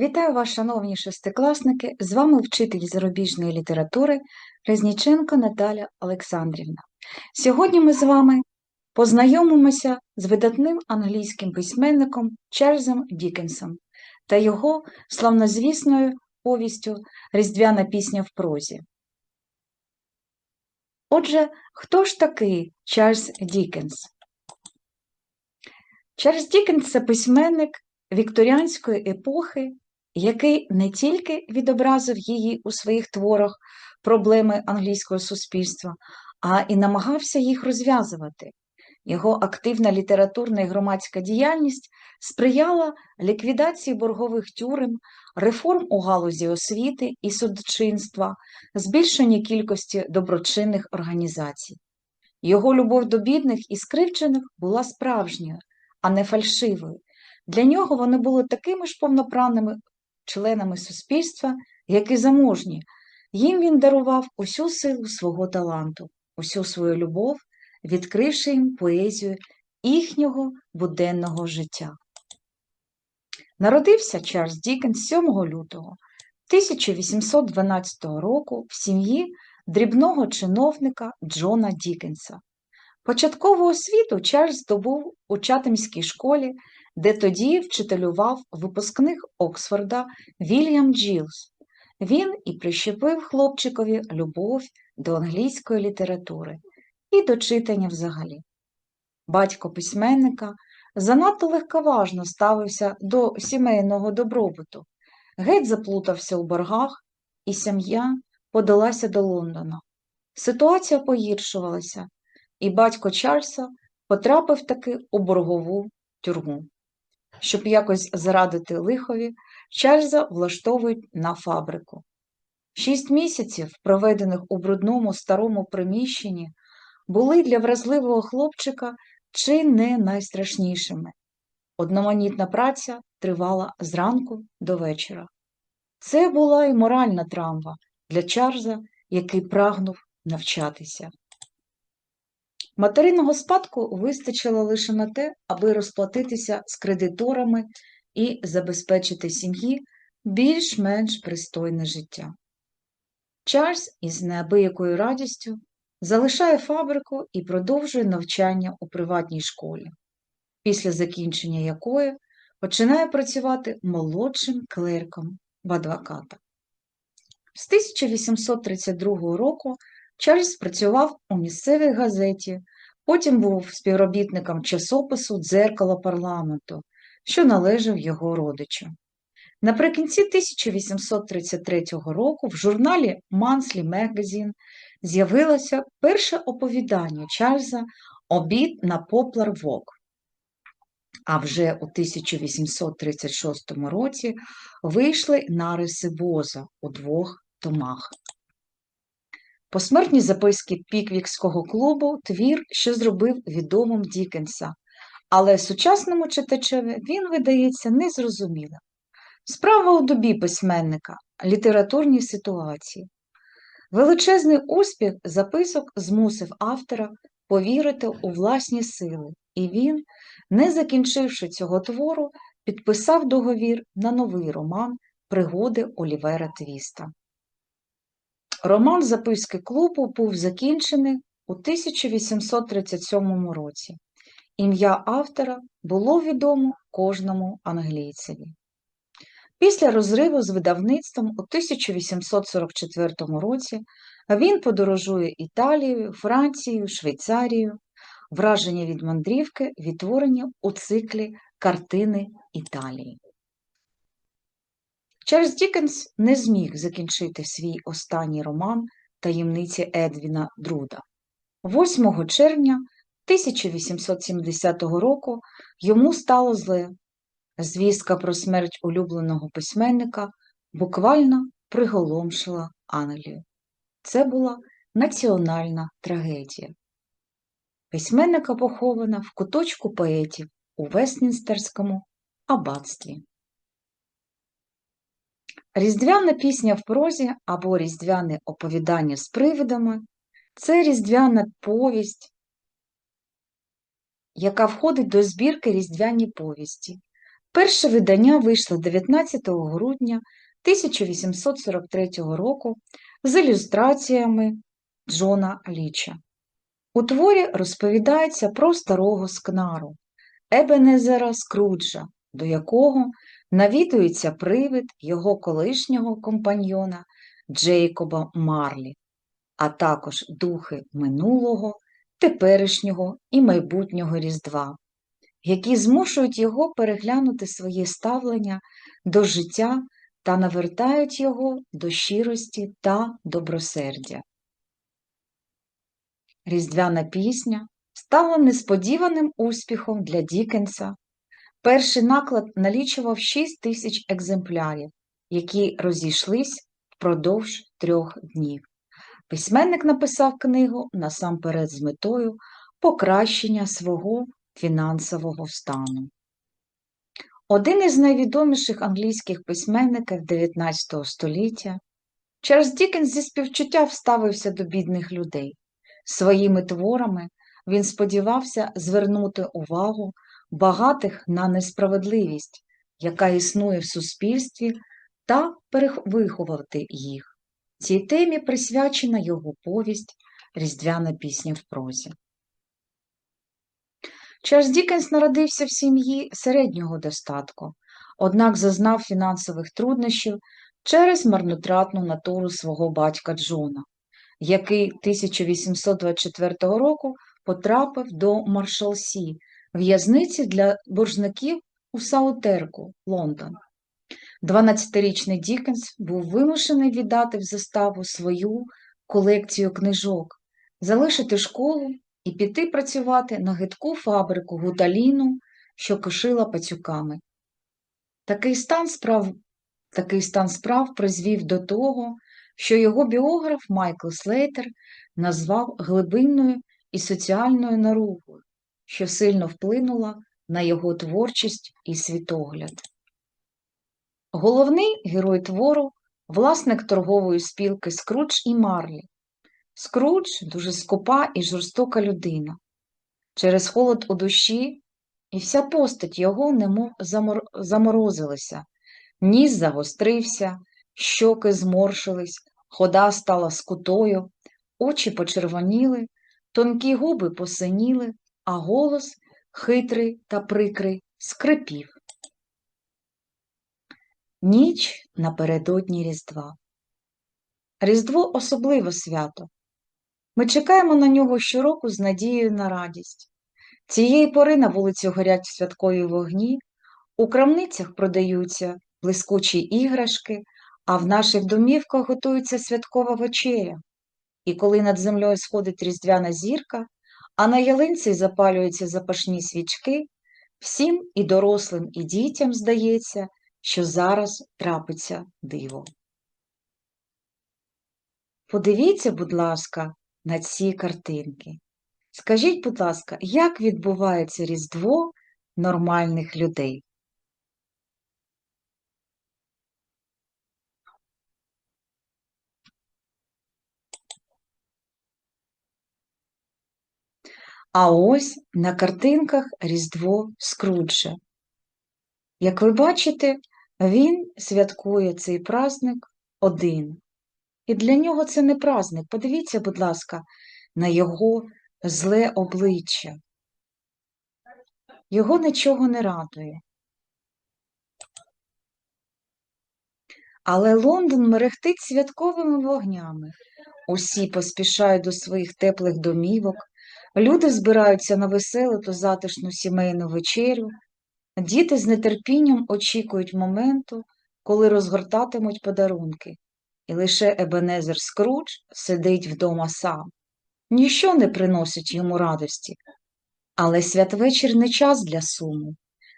Вітаю вас, шановні шестикласники! З вами вчитель зарубіжної літератури Резніченко Наталя Олександрівна. Сьогодні ми з вами познайомимося з видатним англійським письменником Чарльзом Дікенсом та його славнозвісною повістю Різдвяна пісня в прозі. Отже, хто ж такий Чарльз Дікенс? Чарльз Дікенс це письменник вікторіанської епохи, який не тільки відобразив її у своїх творах проблеми англійського суспільства, а і намагався їх розв'язувати. Його активна літературна і громадська діяльність сприяла ліквідації боргових тюрем, реформ у галузі освіти і судочинства, збільшенні кількості доброчинних організацій. Його любов до бідних і скривджених була справжньою, а не фальшивою. Для нього вони були такими ж повноправними членами суспільства, як і заможні. Їм він дарував усю силу свого таланту, усю свою любов, відкривши їм поезію їхнього буденного життя. Народився Чарльз Дікенс 7 лютого 1812 року в сім'ї дрібного чиновника Джона Дікенса. Початкову освіту Чарльз здобув у Чатемській школі, де тоді вчителював випускник Оксфорда Вільям Джилс. Він і прищепив хлопчикові любов до англійської літератури і до читання взагалі. Батько письменника занадто легковажно ставився до сімейного добробуту, геть заплутався у боргах, і сім'я подалася до Лондона. Ситуація погіршувалася, і батько Чарльза потрапив таки у боргову тюрму. Щоб якось зарадити лихові, Чарльза влаштовують на фабрику. Шість місяців, проведених у брудному старому приміщенні, були для вразливого хлопчика чи не найстрашнішими. Одноманітна праця тривала зранку до вечора. Це була і моральна травма для Чарльза, який прагнув навчатися. Материного спадку вистачило лише на те, аби розплатитися з кредиторами і забезпечити сім'ї більш-менш пристойне життя. Чарльз із неабиякою радістю залишає фабрику і продовжує навчання у приватній школі, після закінчення якої починає працювати молодшим клерком в адвоката. З 1832 року Чарльз працював у місцевій газеті, потім був співробітником часопису Дзеркало парламенту, що належав його родичу. Наприкінці 1833 року в журналі Манслі Мегазін з'явилося перше оповідання Чарльза Обід на Поплар Вок. А вже у 1836 році вийшли нариси Боза у двох томах. Посмертні записки Піквікського клубу твір, що зробив відомим Дікенса, але сучасному читачеві він видається незрозумілим. Справа у добі письменника, літературній ситуації. Величезний успіх записок змусив автора повірити у власні сили, і він, не закінчивши цього твору, підписав договір на новий роман Пригоди Олівера Твіста. Роман Записки клубу був закінчений у 1837 році. Ім'я автора було відомо кожному англійцеві. Після розриву з видавництвом у 1844 році він подорожує Італією, Францією, Швейцарією, враження від мандрівки відтворені у циклі Картини Італії. Чарльз Дікенс не зміг закінчити свій останній роман Таємниці Едвіна Друда. 8 червня 1870 року йому стало зле. Звістка про смерть улюбленого письменника буквально приголомшила Англію. Це була національна трагедія. Письменника похована в куточку поетів у Вестмінстерському аббатстві. Різдвяна пісня в прозі або різдвяне оповідання з привидами це різдвяна повість, яка входить до збірки різдвяні повісті. Перше видання вийшло 19 грудня 1843 року з ілюстраціями Джона Ліча. У творі розповідається про старого скнару Ебенезера Скруджа, до якого навідується привид його колишнього компаньйона Джейкоба Марлі, а також духи минулого, теперішнього і майбутнього Різдва, які змушують його переглянути своє ставлення до життя та навертають його до щирості та добросердя. Різдвяна пісня стала несподіваним успіхом для Дікенса. Перший наклад налічував 6 тисяч екземплярів, які розійшлись впродовж трьох днів. Письменник написав книгу насамперед з метою покращення свого фінансового стану. Один із найвідоміших англійських письменників 19 століття, Чарльз Дікенс зі співчуття вставився до бідних людей. Своїми творами він сподівався звернути увагу багатих на несправедливість, яка існує в суспільстві, та перевиховувати їх. Цій темі присвячена його повість Різдвяна пісня в прозі. Чарльз Дікенс народився в сім'ї середнього достатку, однак зазнав фінансових труднощів через марнотратну натуру свого батька Джона, який 1824 року потрапив до Маршалсі, в'язниці для боржників у Саутерку, Лондон. 12-річний Дікенс був вимушений віддати в заставу свою колекцію книжок, залишити школу і піти працювати на гидку фабрику гуталіну, що кишила пацюками. Такий стан справ такий стан справ призвів до того, що його біограф Майкл Слейтер назвав глибинною і соціальною наругою, що сильно вплинула на його творчість і світогляд. Головний герой твору власник торгової спілки Скрудж і Марлі. Скрудж дуже скупа і жорстока людина. Через холод у душі і вся постать його немов замор... заморозилася, ніс загострився, щоки зморшились, хода стала скутою, очі почервоніли, тонкі губи посиніли, а голос, хитрий та прикрий, скрипів. Ніч напередодні Різдва. Різдво особливе свято. Ми чекаємо на нього щороку з надією на радість. Цієї пори на вулицю горять святкові вогні, у крамницях продаються блискучі іграшки, а в наших домівках готується святкова вечеря. І коли над землею сходить різдвяна зірка, а на ялинці запалюються запашні свічки, всім і дорослим, і дітям здається, що зараз трапиться диво. Подивіться, будь ласка, на ці картинки. Скажіть, будь ласка, як відбувається Різдво нормальних людей? А ось на картинках Різдво Скруджа. Як ви бачите, він святкує цей праздник один. І для нього це не праздник. Подивіться, будь ласка, на його зле обличчя. Його нічого не радує. Але Лондон мерехтить святковими вогнями. Усі поспішають до своїх теплих домівок, люди збираються на веселу та затишну сімейну вечерю, діти з нетерпінням очікують моменту, коли розгортатимуть подарунки, і лише Ебенезер Скрудж сидить вдома сам. Ніщо не приносить йому радості, але святвечір не час для суму,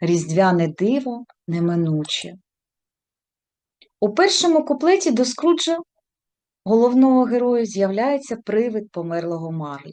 різдвяне диво неминуче. У першому куплеті до Скруджа головного героя з'являється привид померлого Марлі.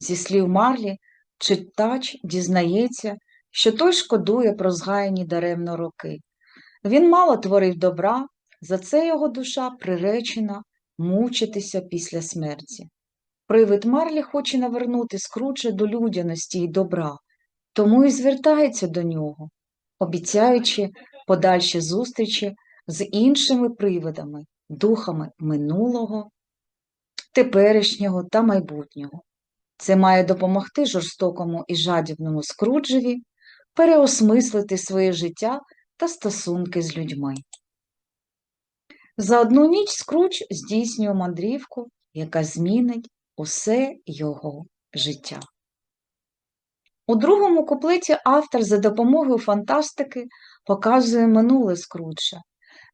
Зі слів Марлі, читач дізнається, що той шкодує про згаяні даремно роки. Він мало творив добра, за це його душа приречена мучитися після смерті. Привид Марлі хоче навернути Скруджа до людяності і добра, тому і звертається до нього. обіцяючи подальші зустрічі з іншими привидами, духами минулого, теперішнього та майбутнього. Це має допомогти жорстокому і жадібному Скруджеві переосмислити своє життя та стосунки з людьми. За одну ніч Скрудж здійснює мандрівку, яка змінить усе його життя. У другому куплеті автор за допомогою фантастики показує минуле Скруджа.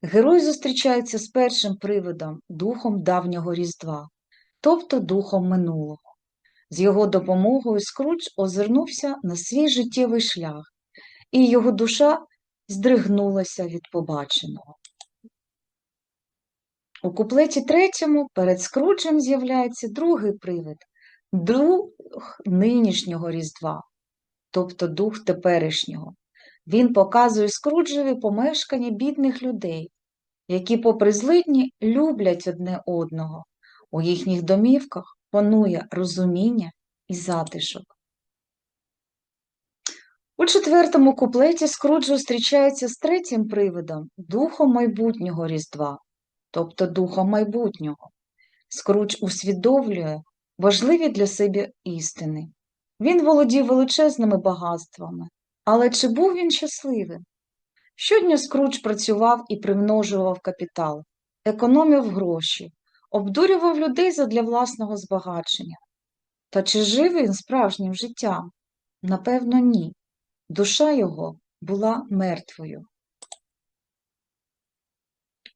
Герой зустрічається з першим привидом, духом давнього Різдва, тобто духом минулого. З його допомогою Скрудж озирнувся на свій життєвий шлях, і його душа здригнулася від побаченого. У куплеті третьому перед Скруджем з'являється другий привид дух нинішнього Різдва, тобто дух теперішнього. Він показує Скруджеві помешкання бідних людей, які, попри злидні, люблять одне одного. У їхніх домівках панує розуміння і затишок. У четвертому куплеті Скрудж зустрічається з третім привидом духом майбутнього Різдва, тобто духом майбутнього. Скрудж усвідомлює важливі для себе істини. Він володів величезними багатствами, але чи був він щасливим? Щодня Скрудж працював і примножував капітал, економив гроші, обдурював людей задля власного збагачення. Та чи жив він справжнім життям? Напевно, ні. Душа його була мертвою.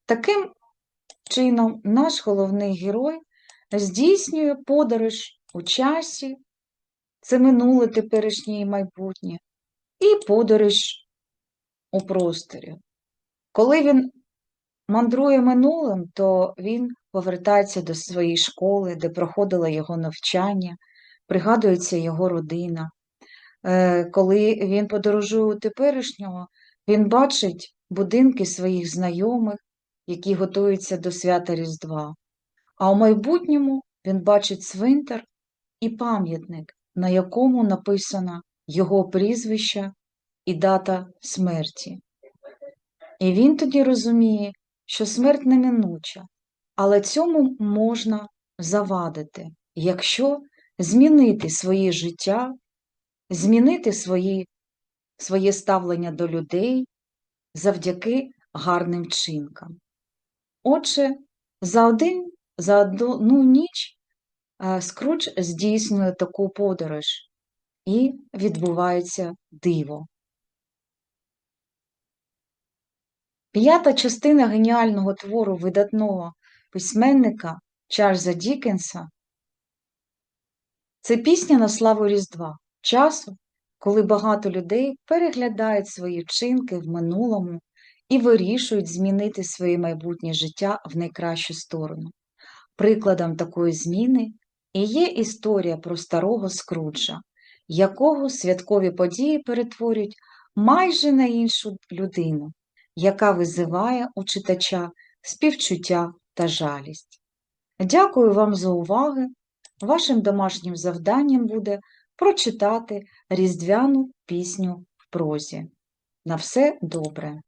Таким чином, наш головний герой здійснює подорож у часі, це минуле теперішнє і майбутнє, і подорож у просторі. Коли він мандрує минулим, то він повертається до своєї школи, де проходило його навчання, пригадується його родина. Е, коли він подорожує у теперішнього, він бачить будинки своїх знайомих, які готуються до свята Різдва. А у майбутньому він бачить цвинтар і пам'ятник, на якому написано його прізвище і дата смерті. І він тоді розуміє, що смерть неминуча, але цьому можна завадити, якщо змінити своє життя, змінити свої, своє ставлення до людей завдяки гарним вчинкам. Отже, за один, за одну ніч Скрудж здійснює таку подорож і відбувається диво. П'ята частина геніального твору видатного письменника Чарльза Дікенса це пісня на славу Різдва, часу, коли багато людей переглядають свої вчинки в минулому і вирішують змінити своє майбутнє життя в найкращу сторону. Прикладом такої зміни і є історія про старого Скруджа, якого святкові події перетворюють майже на іншу людину, яка визиває у читача співчуття та жалість. Дякую вам за уваги. Вашим домашнім завданням буде прочитати різдвяну пісню в прозі. На все добре!